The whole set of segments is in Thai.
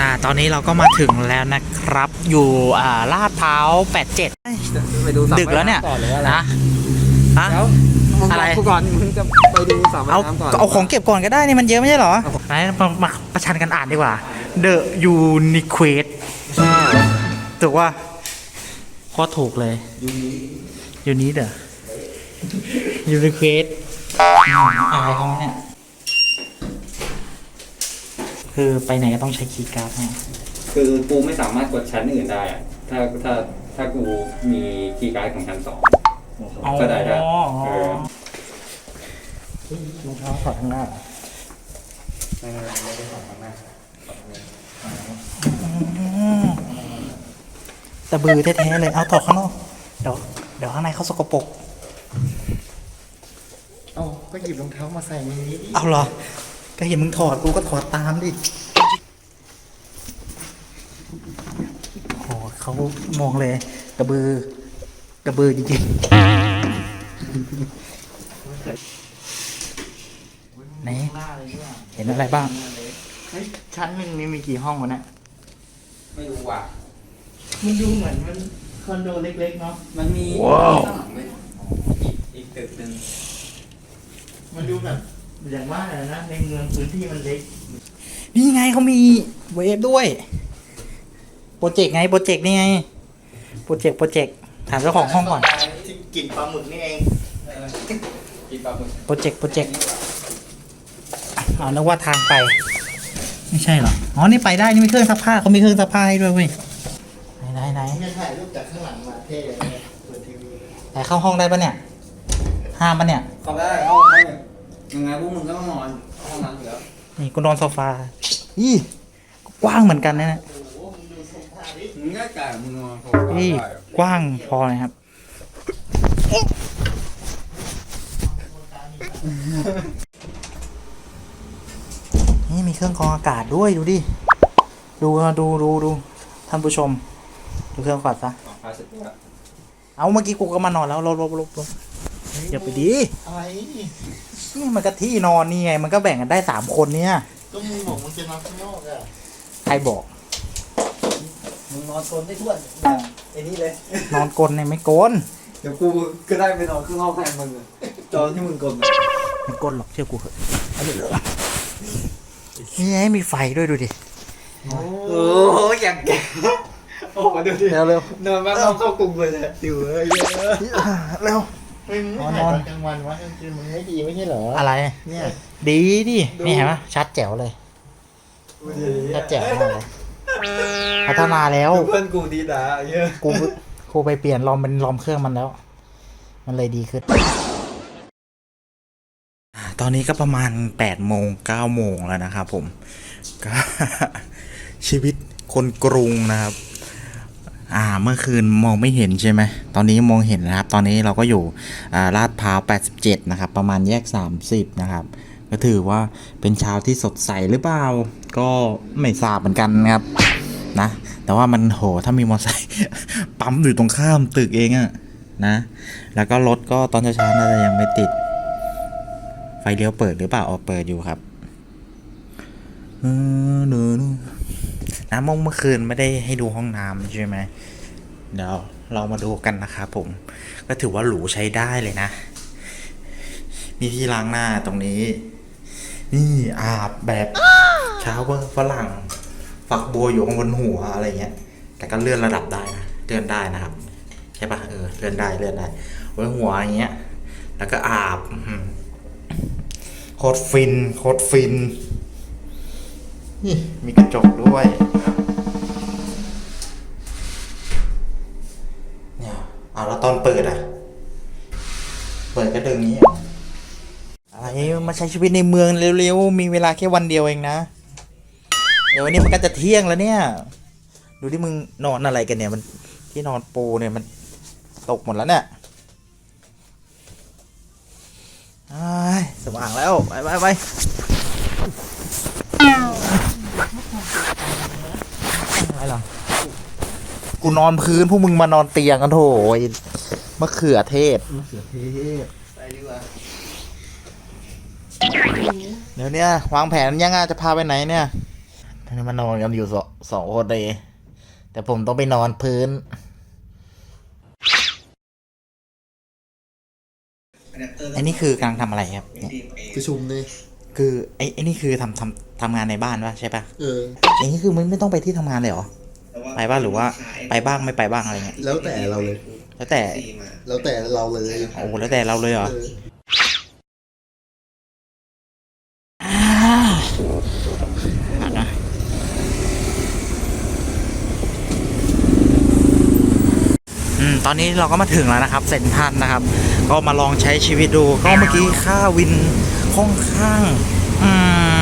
อ่าตอนนี้เราก็มาถึงแล้วนะครับ อยู่อ่าลาดพร้าว87 ไปดูสระดึกแล้วเนี่ยาำก่อนหรืออะไรนะฮะ แล้วมึงอะไรบกกูก่อนมึงจะไปดูสระว่ายเอาน้ำก่อนเอาของเก็บก่อนก็ได้นี่มันเยอะไม่ใช่เหรอไหนมามาประชันกันอ่านดีกว่า The Uniquest ถูกว่าโคตรถูกเลยยูนี้เด้อ Uniquest อะไรเขาเนี่ย คือไปไหนก็ต้องใช้คีย์การ์ดเนี่ยคือกูไม่สามารถกดชั้นอื่นได้อะถ้าถ้าถ้ากูมีคีย์การ์ดของชั้นสองก็ได้ได้เออรองเท้าถอดข้างหน้าตะบือแท้ๆเลย เอาถอดข้างนอก เดี๋ยวเดี๋ยวข้างในเขาสกปรก เอ้าก็หยิบรองเท้ามาใส่ในนี้ดิเอาเหรอ ก็เห็นมึงถอดกูก็ถอดตามดิโอ้เขามองเลย กระบือ กระบือจริงๆไหนเห็นอะไรบ้างเฮ้ยชั้นหนึ่งนี่มีกี่ห้องวะเนี่ยไม่รู้ว่ะ มันดูเหมือนมันคอนโดเล็กๆเนาะ มันมีว้าวข้างหลังด้วยอีกอีกตึกหนึ่งมันดูแบบ อย่างว่าอะไรนะในเมืองพื้นที่มันเล็ก นี่ไงเขามีเวฟด้วย โปรเจกต์ไงโปรเจกต์นี่ไง โปรเจกต์โปรเจกต์ถามเจ้าของห้องก่อน ที่กลิ่นปลาหมึกนี่เองกินปลาหมึกโปรเจกต์โปรเจกต์อ๋อนึกว่าทางไป ไม่ใช่เหรอ อ๋อ นี่ไปได้นี่มีเครื่องซักผ้าเขามีเครื่องซักผ้าให้ด้วยเว้ย ไหนไหนไหนเนี่ยถ่ายรูปจากข้างหลังมาเท่เลยเนี่ยเปิดทีวีเลยแต่เข้าห้องได้ปะเนี่ย ห้ามปะเนี่ยเข้าได้เข้าได้ ยังไงพวกมึงก็ต้องนอนห้องน้ำอยู่แล้วนี่กูนอนโซฟาอีกว้างเหมือนกันนะเนี่ยมึงก็จ่ายมึงนอนเขานี่กว้างพอนะครับ นี่มีเครื่องกรองอากาศด้วยดูดิ ดูดูดูดูท่านผู้ชม ดูเครื่องก่อนซะสองพันสิบแล้วเอาเมื่อกี้กูก็มานอนแล้วลบลบลบลบ อย่าไปดีอะไรนี่มันก็ที่นอนนี่ไง มันก็แบ่งกันได้สามคนเนี่ยก็มึงบอกมึงจะนอนข้างนอกอะใครบอก มึงนอนโซนได้ทั่วไอ้นี่เลย นอนกลนเนี่ยไม่กลนเดี๋ยวกูก็ได้ไปนอนข้างนอกแทนมึงอะจอนที่มึงกลนไม่กลนหรอกเชื่อกูเถอะเอาเลยเหรอนี่ไงมีไฟด้วยดูดิโอ้ยอย่างแกโอ้มาดูดิเร็วเร็วนอนบ้านนอกเข้ากรุงเลยเนี่ย อยู่เอ้ยเร็ว มึงไม่นถ่ายอนตอนกลางวันวะกลางคืนมึงไม่ดีไม่ใช่เหรออะไร เนี่ย ดีดิดูนี่เห็นไหมชัดแจ๋วเลยชัดแจ๋วมากเลยพัฒนาแล้ว เพื่อนกูดีด่าเยอะกูกูไปเปลี่ยนลอมเป็นลอมเครื่องมันแล้ว มันเลยดีขึ้นอ่าตอนนี้ก็ประมาณแปดโมงเก้าโมงแล้วนะครับผมก็ชีวิตคนกรุงนะครับ อ่าเมื่อคืนมองไม่เห็นใช่ไหมตอนนี้มองเห็นนะครับ ตอนนี้เราก็อยู่ลาดพร้าว 87 นะครับ ประมาณแยก 30 นะครับ ก็ถือว่าเป็นเช้าที่สดใสหรือเปล่า ก็ไม่ทราบเหมือนกันนะครับนะ แต่ว่ามันโหถ้ามีมอเตอร์ไซค์ปั๊มอยู่ตรงข้ามตึกเองอะนะ แล้วก็รถก็ตอนเช้าๆน่าจะยังไม่ติด ไฟเลี้ยวเปิดหรือเปล่าออกเปิดอยู่ครับ น้ำมงเมื่อคืนไม่ได้ให้ดูห้องน้ำใช่ไหมเดี๋ยวเรามาดูกันนะครับผม ก็ถือว่าหรูใช้ได้เลยนะ มีที่ล้างหน้าตรงนี้ นี่อาบแบบเช้าเวอร์ฝรั่ง ฝักบัวอยู่ข้างบนหัวอะไรเงี้ย แต่ก็เลื่อนระดับได้นะ เลื่อนได้นะครับ ใช่ปะเออ เลื่อนได้เลื่อนได้ไว้หัวอย่างเงี้ย แล้วก็อาบ โคตรฟิน โคตรฟิน มีกระจกด้วยเนี่ยเอาแล้วตอนเปิดอะ เปิดก็ดึงอย่างนี้ออะไรมาใช้ชีวิตในเมืองเร็วๆ มีเวลาแค่วันเดียวเองนะ เดี๋ยววันนี้มันก็จะเที่ยงแล้วเนี่ย ดูที่มึงนอนอะไรกันเนี่ยมันที่นอนปูเนี่ยมันตกหมดแล้วเนี่ยอ้ายสว่างแล้ว ไปไปไปอะไรหรอ กูนอนพื้นพวกมึงมานอนเตียงกันโถยมะเขือเทศไปดีกว่าเดี๋ยวเนี้ยวางแผนยังไงจะพาไปไหนเนี่ยนี่มานอนกันอยู่สองสองคนเลยแต่ผมต้องไปนอนพื้นอันนี้คือกำลังทำอะไรครับเนี่ยประชุมนี่คือไอ้ไอ้นี่คือทำทำทำงานในบ้านปะใช่ปะเอออย่างนี้คือมันไม่ต้องไปที่ทำงานเลยเหรอ ไปบ้างหรือว่า ไปบ้างไม่ไปบ้างอะไรเงี้ยแล้วแต่เราเลย แล้วแต่แล้วแต่เราเลยโอ้โหแล้วแต่เราเลยเหรอเอออะนะอืมตอนนี้เราก็มาถึงแล้วนะครับเซนทรันนะครับ ก็มาลองใช้ชีวิตดู ก็เมื่อกี้ค่าวินค่อนข้าง อืม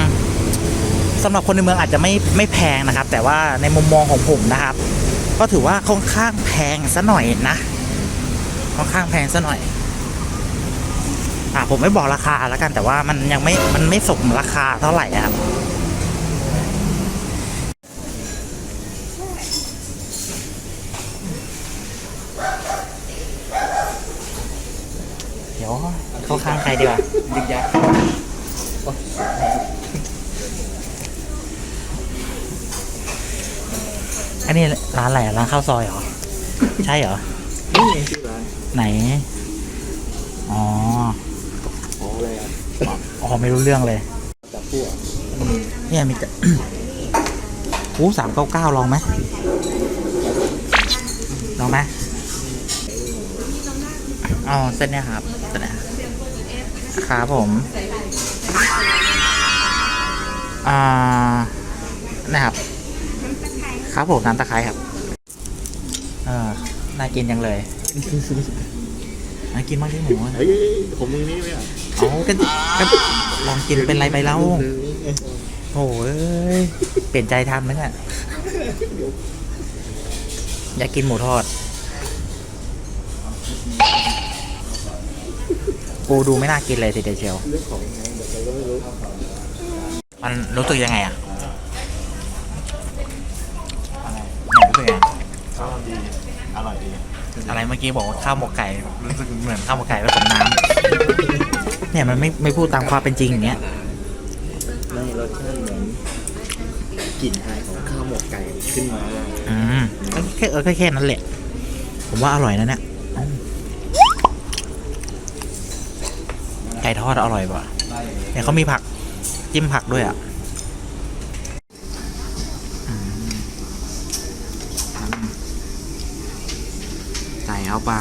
สำหรับคนในเมืองอาจจะไม่ไม่แพงนะครับ แต่ว่าในมุมมองของผมนะครับ ก็ถือว่าค่อนข้างแพงซะหน่อยนะค่อนข้างแพงซะหน่อยอ่าผมไม่บอกราคาแล้วกันแต่ว่ามันยังไม่มันไม่สมราคาเท่าไหร่ครับเดี๋ยวเข้าข้างใครดีกว่าดึกยัก อันนี้ร้านอะไรอะร้านข้าวซอยเหรอ ใช่เหรอ นี่ไงชื่อร้านไหน อ๋อ อ๋ออะไรอะอ๋อไม่รู้เรื่องเลยจับพวกเนี่ยมีแต่ โอ้สามเก้าเก้าลองไหมลองไหมเอาเส้นเนี้ยครับเส้นเนี้ยครับผม อ่านะครับ ครับผมน้ำตะไคร้ครับเออน่ากินจังเลยน่ากินมากที่หมูอะเฮ้ยผมมือนี้ไหมอะเอากันกันลองกินเป็นไรไปแล้วมือนี้ไงโอ้ยเปลี่ยนใจทันไหมเนี่ยอยากกินหมูทอดปูดูไม่น่ากินเลยทีเดียวเชียวเรื่องของยังไงเดี๋ยวเราก็ไม่รู้มันรู้สึกยังไงอะอะไรเนี่ยรู้สึกยังไง ก็ดี อ ร่อยดีอะไรเมื่อกี้บอกว่าข้าวหมกไก่รู้สึกเหมือนข้าวหมกไก่ผสมน้ำเนี่ยมันไม่ไม่พูดตามความเป็นจริงอย่างเงี้ยไม่รสชาติเหมือนกลิ่นอายของข้าวหมกไก่ขึ้นมาอืมก็แค่เออแค่แค่นั้นแหละ ผมว่าอร่อยนะเนี่ยอืมไก่ทอดอร่อยป่ะเนี่ยเขามีผักจิ้มผักด้วยอะ เข้าไป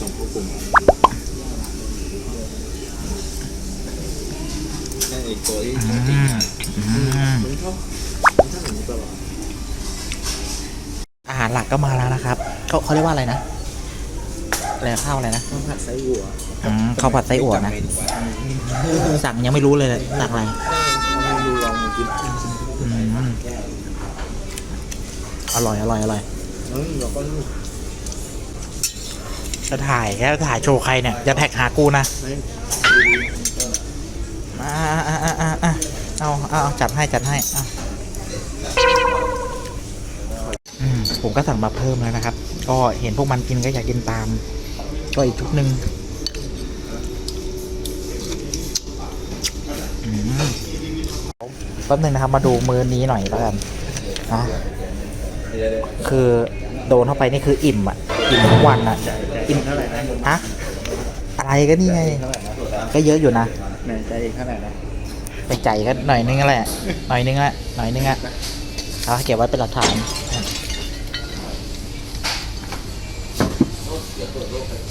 ส่งพวกกลุ่มนั่นไอ้ตัวที่อืชอบจริงมอะอืมมันชอบมันชอบอย่างนี้ตลอดอาหารหลักก็มาแล้วนะครับเขาเขาเรียกว่าอะไรนะอะไรข้าวอะไรนะข้าวผัดไส้อั่วอืมข้าวผัดไส้อั่วนะสั่งยังไม่รู้เลยสั่งอะไรเอาเมนูลองมากินอืมอร่อยอร่อยอร่อย เฮ้ยเราก็ลูกจะถ่ายแค่ถ่ายโชว์ใครเนี่ยจะแท็กหากูนะไม่อ่าอ่าอ่าอ่าอ่าเอาเอาเอาจัดให้จัดให้เอาอืมผมก็สั่งมาเพิ่มแล้วนะครับ ก็เห็นพวกมันกินก็อยากกินตาม ก็อีกชุดหนึ่งอืมแป๊บนึงนะครับมาดูมือนี้หน่อยแล้วกันนะคือ โดนเข้าไปนี่คืออิ่มอะ อิ่มทุกวันอะ อิ่มเท่าไหร่นะฮะอะไรก็นี่ไงเท่าไหร่นะก็เยอะอยู่นะแม่ใจเท่าไหร่นะไปใจก็หน่อยนึงแหละหน่อยนึงแหละหน่อยนึงอะเอาเก็บไว้เป็นหลักฐาน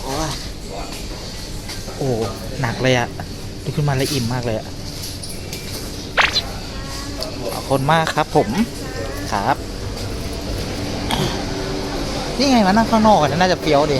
โอ้ยโอ้หนักเลยอะลุกขึ้นมาแล้วอิ่มมากเลยอะขอบคุณมากครับผมครับ นี่ไงมานั่งข้างนอกกันน่าจะเฟี้ยวดี